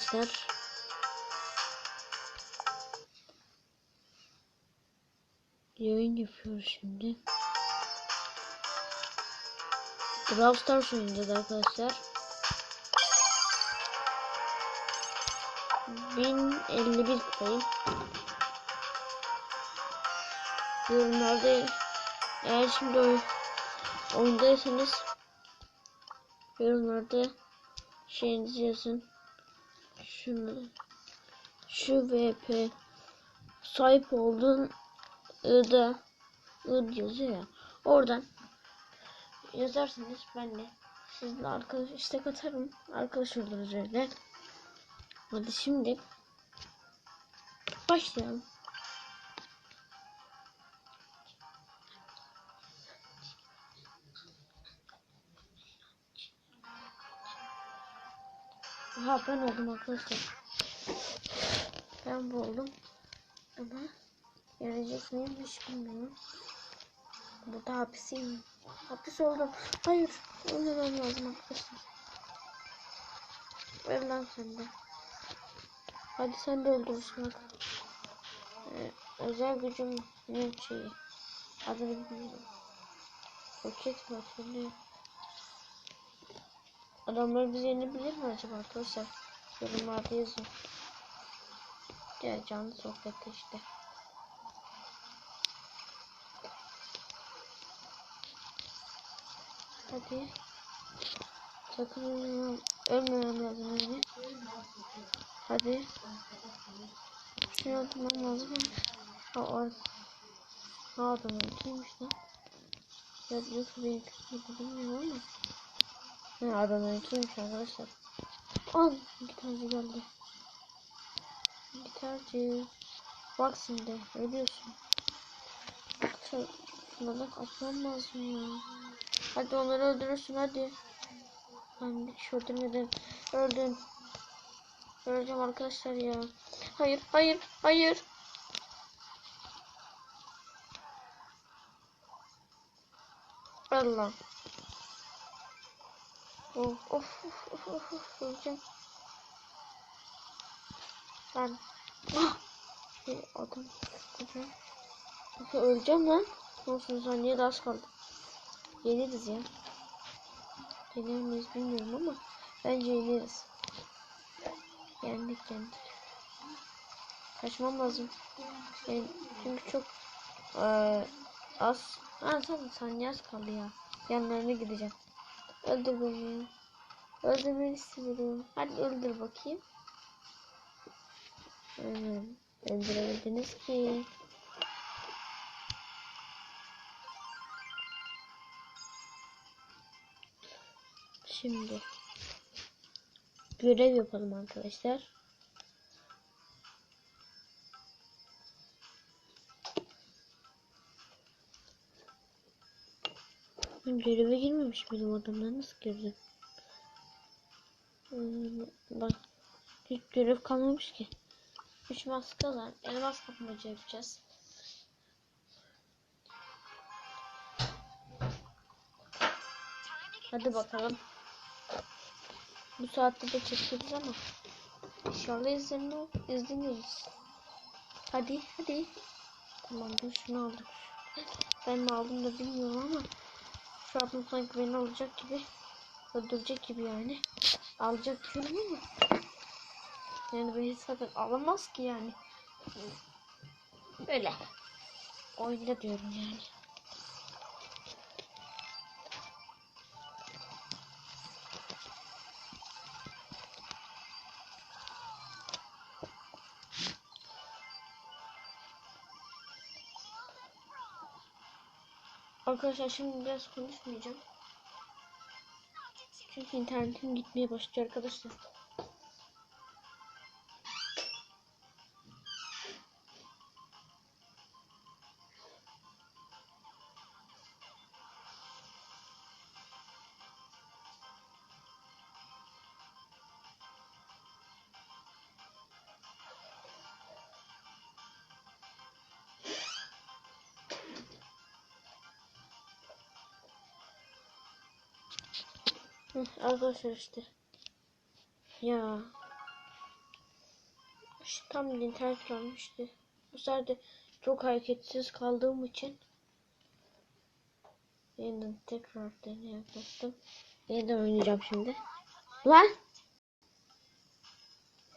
arkadaşlar. Yayın yapıyoruz şimdi. Brawl Stars oynayacağız arkadaşlar. 1051 kupayım. Yorumlarda eğer şimdi oy oyundaysanız yorumlarda şeyinizi yazın. Şunu şu VP sahip olduğun ıda ıd yazıyor ya. Oradan yazarsanız ben de sizle arkadaş istek atarım. Arkadaş oluruz öyle. Hadi şimdi başlayalım. Aha ben oldum arkadaşlar. Ben bu oldum. Ama gelecek miyim hiç bilmiyorum. Burada hapisiyim. Hapis oldum. Hayır. Ölmemem lazım arkadaşlar. Ver lan sen de. Hadi sen de öldürürsün bak. Ee, özel gücüm ne şeyi. Adını bilmiyorum. Roket var şimdi. Adamlar bizi yenebilir mi acaba arkadaşlar? Yorumlarda yazın. Gel canlı sohbette işte. Hadi. Sakın ölmemem, ölmemem lazım yani. Hadi. Şunu atmam lazım. Ha o Ha adam öldüymüş lan. Ya yoksa benim küçüğü bilmiyorum ama. Ha adam öldüymüş arkadaşlar. Al gitarcı geldi. Gitarcı. Bak şimdi ölüyorsun. Şuna bak atmam lazım ya. Hadi onları öldürürsün hadi. Ben bir kişi öldürmedim. Öldüm. Öleceğim arkadaşlar ya. Hayır hayır hayır. Allah. Of of of of of öleceğim. Ben ah! bir adam tutacağım. Bakın öleceğim lan. Olsun saniye daha az kaldı. Yeniriz ya. Yener miyiz bilmiyorum ama bence yeneriz. Yendik yendik. Kaçmam lazım. Yani çünkü çok ee, az. Ha saniye az kaldı ya. Yanlarına gideceğim. Öldür beni. Öldürmeni istiyorum. Hadi öldür bakayım. Hmm, öldüremediniz ki. Şimdi görev yapalım arkadaşlar. Ben göreve girmemiş miydim adamlar nasıl girdim? Hmm, bak hiç görev kalmamış ki. 3 maska var. Elmas kapmaca yapacağız. Hadi bakalım. Bu saatte de çekeriz ama inşallah izlenir, izleniriz. Hadi hadi. Tamamdır şunu aldık. Ben mi aldım da bilmiyorum ama adam sanki beni alacak gibi öldürecek gibi yani. Alacak diyorum ama yani beni zaten alamaz ki yani. Böyle. Oyunda diyorum yani. Arkadaşlar şimdi biraz konuşmayacağım. Çünkü internetim gitmeye başlıyor arkadaşlar. Hı, arkadaşlar işte. Ya. İşte tam internet kalmıştı. Bu sefer çok hareketsiz kaldığım için yeniden tekrar deney yaptım. Yeniden oynayacağım şimdi. Lan!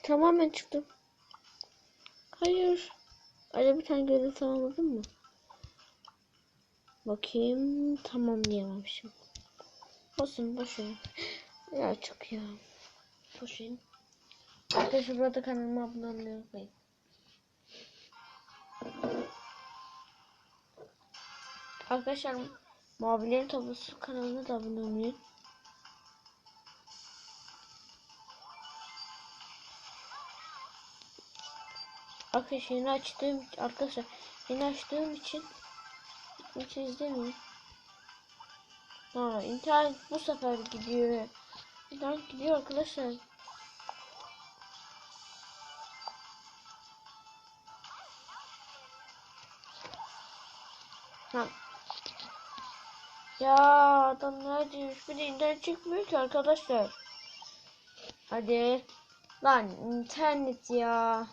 Tamamen çıktım. Hayır. Öyle bir tane görev tamamladın mı? Bakayım tamamlayamamışım. Olsun boşverin. Ya çok ya. Boşverin. Arkadaşlar burada kanalıma abone olmayı unutmayın. Arkadaşlar Mavilerin Tablosu kanalına da abone olmayı. Arkadaşlar yeni açtığım arkadaşlar yeni açtığım için hiç izlemiyorum. Ha internet bu sefer gidiyor. İnternet gidiyor arkadaşlar. Ha. Ya adam neredeymiş? Bir de internet çekmiyor ki arkadaşlar. Hadi. Lan internet ya.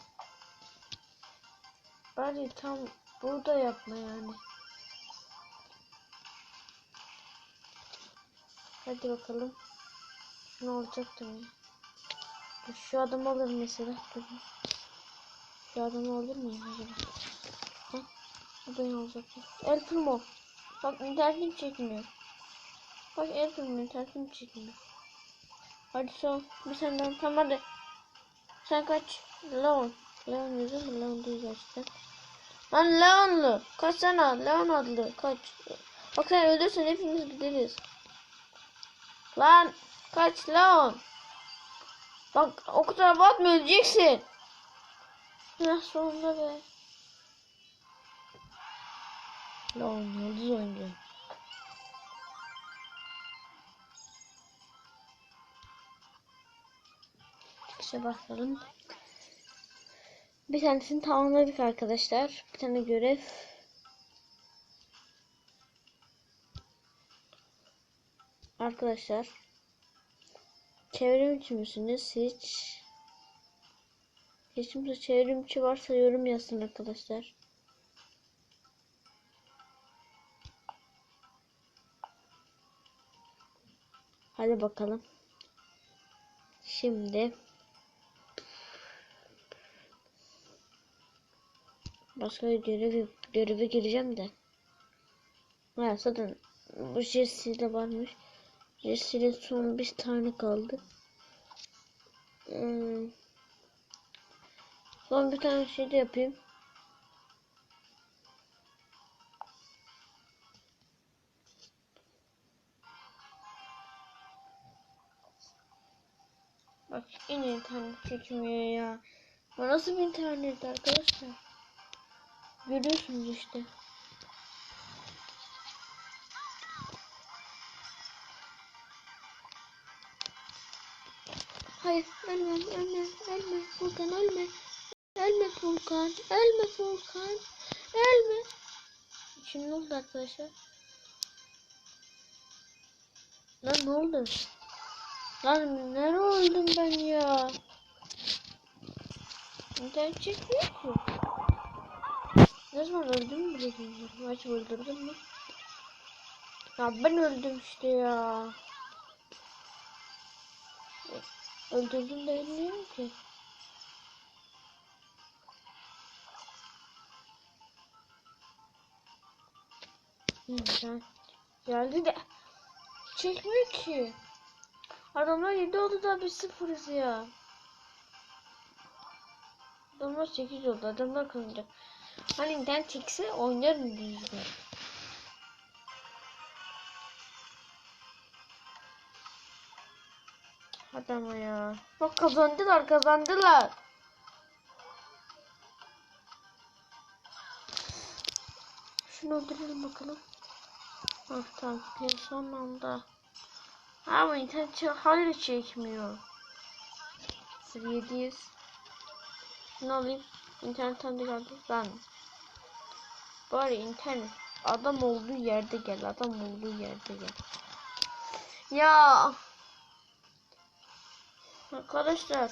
Bari tam burada yapma yani. Hadi bakalım. Ne olacaktı mı? Şu adam alır mesela. Şu adamı alır mıyım acaba? Heh. Bu da ne olacaktı? El Primo. Bak internetim çekmiyor. Bak El Primo internetim çekmiyor. Hadi son. Bir senden tamam hadi. Sen kaç? Leon. Leon yazıyor mu? Leon değil gerçekten. Lan Leon'lu. Kaçsana. Leon adlı. Kaç. Bak sen öldürsen hepimiz gideriz. Lan. Kaç Leon. Bak o kadar batma öleceksin. Ya sonunda be. Leon yıldız oyuncu. Çıkışa bakalım. Bir tanesini tamamladık arkadaşlar. Bir tane görev. Arkadaşlar. Çevrimçi misiniz hiç? Kimse çevrimçi varsa yorum yazsın arkadaşlar. Hadi bakalım. Şimdi başka bir görev göreve gireceğim de. Ha zaten bu Jesse'de varmış. Jesse'de son bir tane kaldı. Hmm. Son bir tane şey de yapayım. Bak yine internet çekmiyor ya. Bu nasıl bir internet arkadaşlar? Görüyorsunuz işte. Hayır ölme ölme ölme Furkan ölme. Ölme Furkan ölme Furkan ölme. Şimdi ne oldu arkadaşlar? Lan ne oldu? Lan nereye öldüm ben ya? İnternet çekmiyor ki. Ne zaman öldüm mü. Maç öldürdüm mü? Ya ben öldüm işte ya. Öldürdüm de bilmiyorum ki. İnternet geldi de çekmiyor ki. Adamlar 7 oldu da biz sıfırız ya. Adamlar 8 oldu. Adamlar kazanacak. Hani internet çekse oynarım düzgün. Hadi ama ya. Bak kazandılar kazandılar. Şunu öldürelim bakalım. Ah tamam. Son anda. Ama internet hala çekmiyor. 0700. Şunu alayım. İnternetten de geldi. Ben. Bari internet. Adam olduğu yerde gel. Adam olduğu yerde gel. Ya. Arkadaşlar.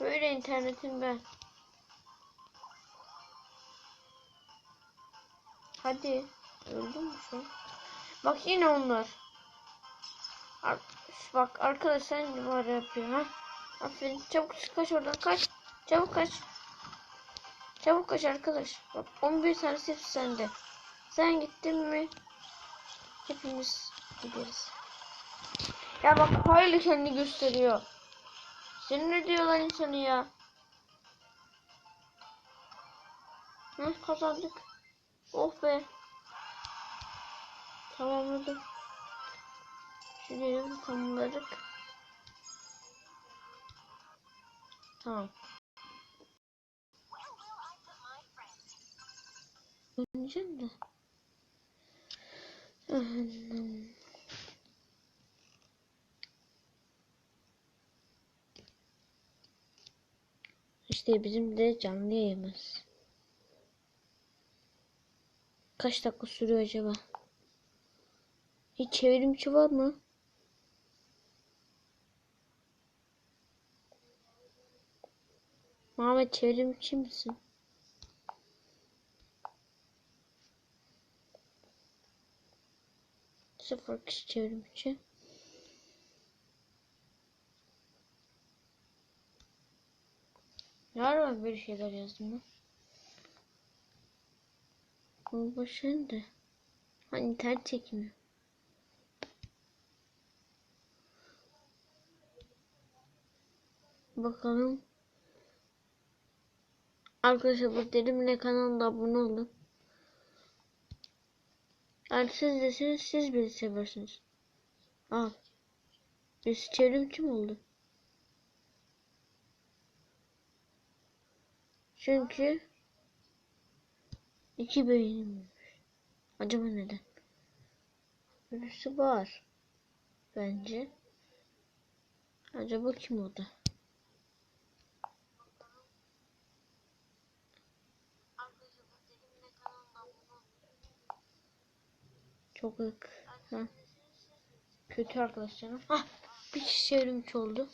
Böyle internetim ben. Hadi. Öldün mü an? Bak yine onlar. Ar- Bak arkadaş sen var yapıyor ha. Aferin çabuk kaç oradan kaç. Çabuk kaç. Çabuk kaç arkadaş. Bak 11 tanesi hepsi sende. Sen gittin mi? Hepimiz gideriz. Ya bak hala kendini gösteriyor. Senin ne diyorlar insanı ya? Hı, kazandık. Oh be. Tamamladım. Şurayı tamamladık. Tamam. Oynayacağım da. Ahem. İşte bizim de canlı yayımız. Kaç dakika sürüyor acaba? Hiç çevrimçi var mı? Muhammed çevrimçi misin? Sıfır kişi çevrimçi. Var böyle şeyler yazdım ben? Bu başın da. Ha internet çekmiyor. Bakalım. Arkadaşlar bu derimle kanalına abone olun. Yani siz desiniz siz beni seversiniz. Al. Birisi çevrim kim oldu? Çünkü iki beynim. Acaba neden? Birisi var. Bence. Acaba kim o da? Çok. Ha. Kötü arkadaşlarım. Ah bir kişi çevrimçi oldu.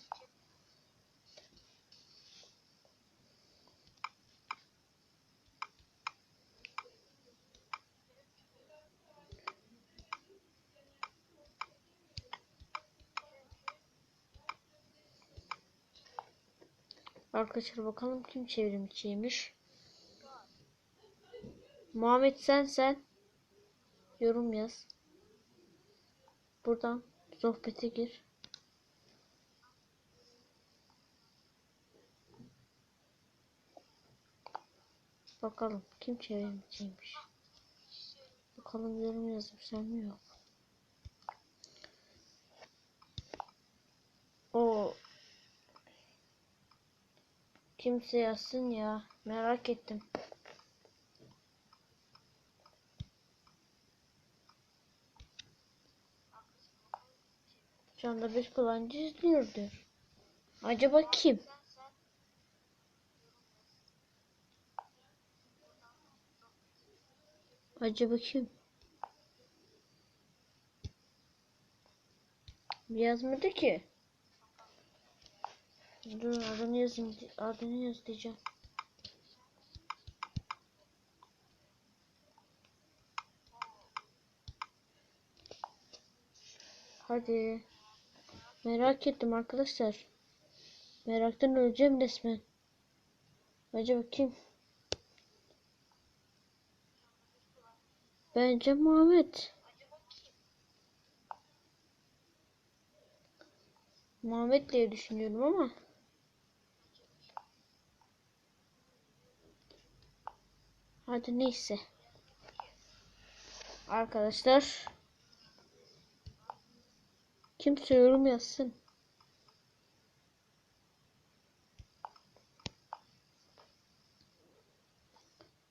Arkadaşlar bakalım kim çevrimçiymiş. Muhammed sen sen yorum yaz. Buradan sohbete gir. Bakalım kim çevrimçiymiş. Bakalım yorum yazıp sen mi yok. O kimse yazsın ya. Merak ettim. Şu anda bir kullanıcı izliyordur. Acaba kim? Acaba kim? Yazmadı ki. Dur adını yazayım. Adını yaz diyeceğim. Hadi. Merak ettim arkadaşlar. Meraktan öleceğim resmen. Acaba kim? Bence Muhammed. Muhammed diye düşünüyorum ama. Hadi neyse. Arkadaşlar. Kimse yorum yazsın.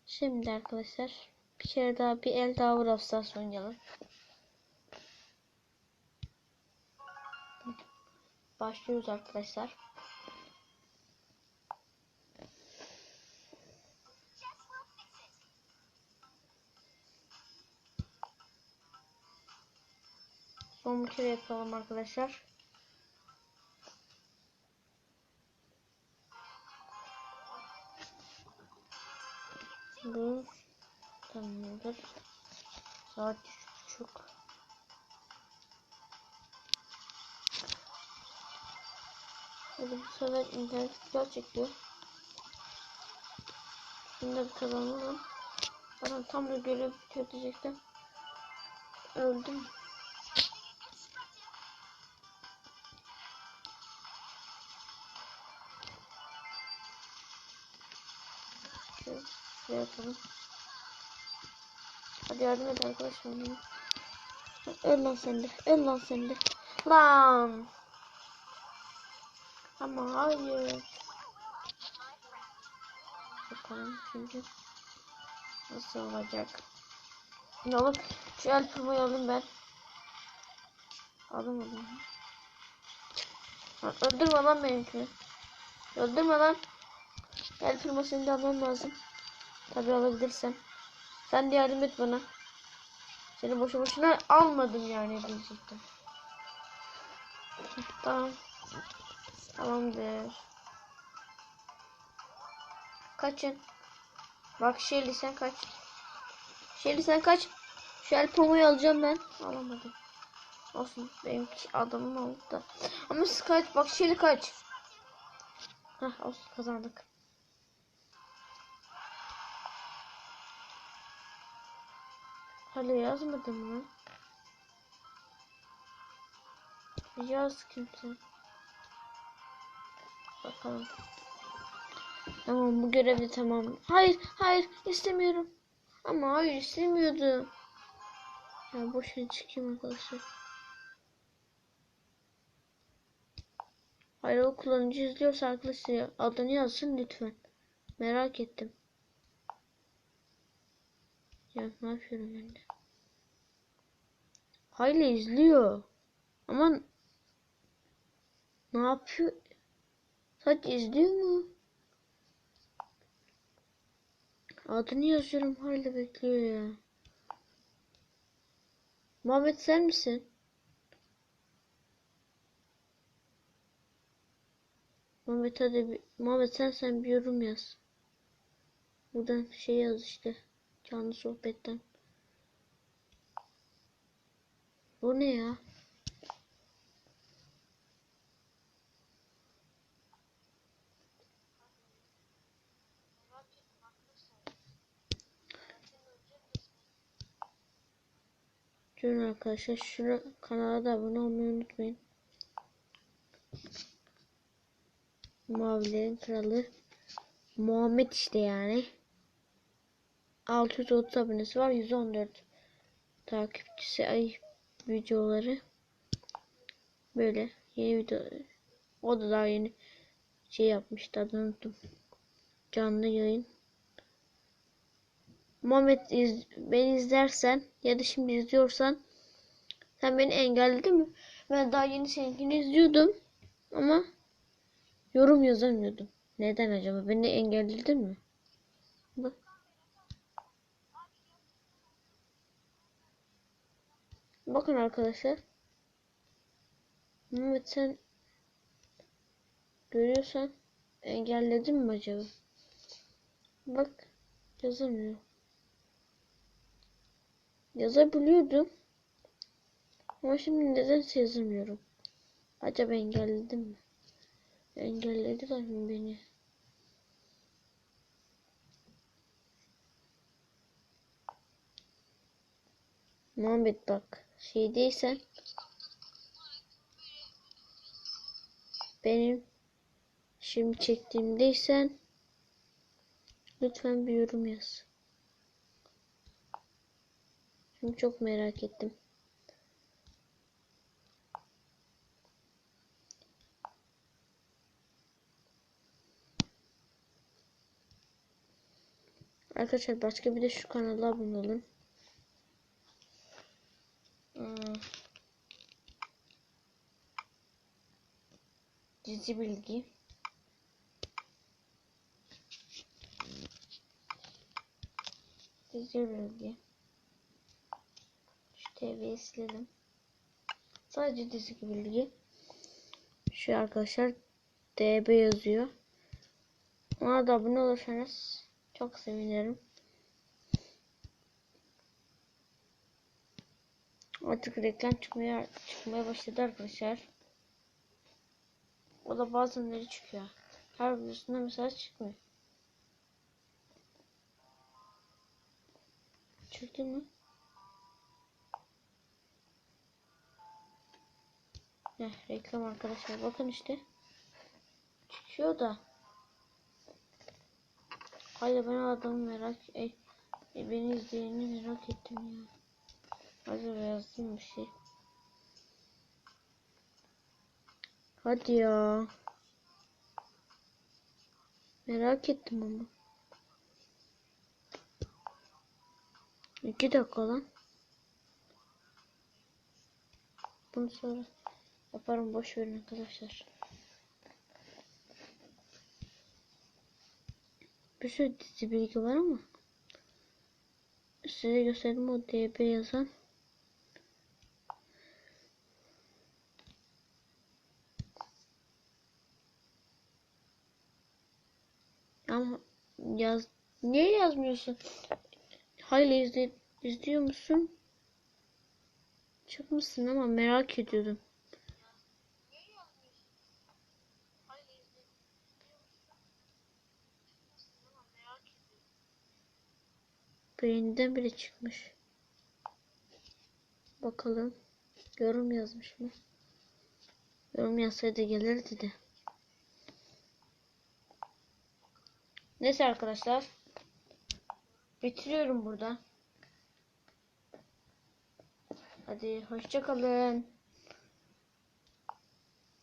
Şimdi arkadaşlar bir kere daha bir el daha Brawl oynayalım. Başlıyoruz arkadaşlar. Son bir kere yapalım arkadaşlar. Bu tamamdır. Saat buçuk. Hadi bu sefer internet güzel çekiyor. Şimdi kazanırım. Adam tam da görev bitirecektim. Öldüm. Şuraya yapalım. Hadi yardım et arkadaşlar. Öl lan sen de. Öl lan sen de. Lan. Ama hayır. Bakalım şimdi. Nasıl olacak? Ne oğlum? Şu el pırmayı alayım ben. Alamadım. Öldürme lan benimkini. Öldürme lan. El pırmasını da almam lazım. Tabi alabilirsem. Sen de yardım et bana. Seni boşu boşuna almadım yani diyecektim. Tamam. Tamamdır. Kaçın. Bak Shelly sen kaç. Shelly sen kaç. Şu el pamuğu alacağım ben. Alamadım. Olsun benimki adamım oldu da. Ama kaç. Bak Shelly kaç. Hah olsun kazandık. Hala yazmadım mı? Yaz kimse. Bakalım. Tamam bu görevde tamam. Hayır hayır istemiyorum. Ama hayır istemiyordum. Ya boşuna çıkayım arkadaşlar. Hayır o kullanıcı izliyorsa arkadaşlar adını yazsın lütfen. Merak ettim. Ya ne yapıyorum ben de? Hayır izliyor. Ama ne yapıyor? Sadece izliyor mu? Adını yazıyorum hala bekliyor ya. Muhammed sen misin? Muhammed hadi bir, Muhammed sen sen bir yorum yaz. Buradan şey yaz işte. Canlı sohbetten. Bu ne ya? Durun arkadaşlar şuna kanala da abone olmayı unutmayın. Mavilerin kralı Muhammed işte yani. 630 abonesi var 114 takipçisi ay videoları böyle yeni video o da daha yeni şey yapmıştı adını unuttum canlı yayın Muhammed iz, beni izlersen ya da şimdi izliyorsan sen beni engelledin mi? Ben daha yeni seninkini izliyordum ama yorum yazamıyordum. Neden acaba? Beni engelledin mi? Bak. Bakın arkadaşlar. Mehmet sen görüyorsan engelledin mi acaba? Bak yazamıyor. Yazabiliyordum. Ama şimdi nedense yazamıyorum. Acaba engelledim mi? Engellediler mi beni? Muhammed bak şeydeysen benim şimdi çektiğimdeysen lütfen bir yorum yaz. Şimdi çok merak ettim. Arkadaşlar başka bir de şu kanala abone olun. Geçici bilgi. Geçici bilgi. Şu TV'yi silelim. Sadece dizi bilgi. Şu arkadaşlar DB yazıyor. Ona da abone olursanız çok sevinirim. Artık reklam çıkmaya çıkmaya başladı arkadaşlar. O da bazenleri çıkıyor. Her videosunda mesela çıkmıyor. Çıktı mı? Heh, reklam arkadaşlar. Bakın işte. Çıkıyor da. Hayır ben adamı merak e, e, beni izleyeni merak ettim ya. Acaba yazdım bir şey. Hadi ya. Merak ettim ama. İki dakika lan. Bunu sonra yaparım boş verin arkadaşlar. Bir sürü dizi bilgi var ama size gösterdim o DB yazan. Ama yaz niye yazmıyorsun? Hayır izle, izliyor musun? Çıkmışsın ama merak ediyordum. Beğeniden bile çıkmış. Bakalım. Yorum yazmış mı? Yorum yazsaydı gelirdi de. Neyse arkadaşlar. Bitiriyorum burada. Hadi hoşça kalın.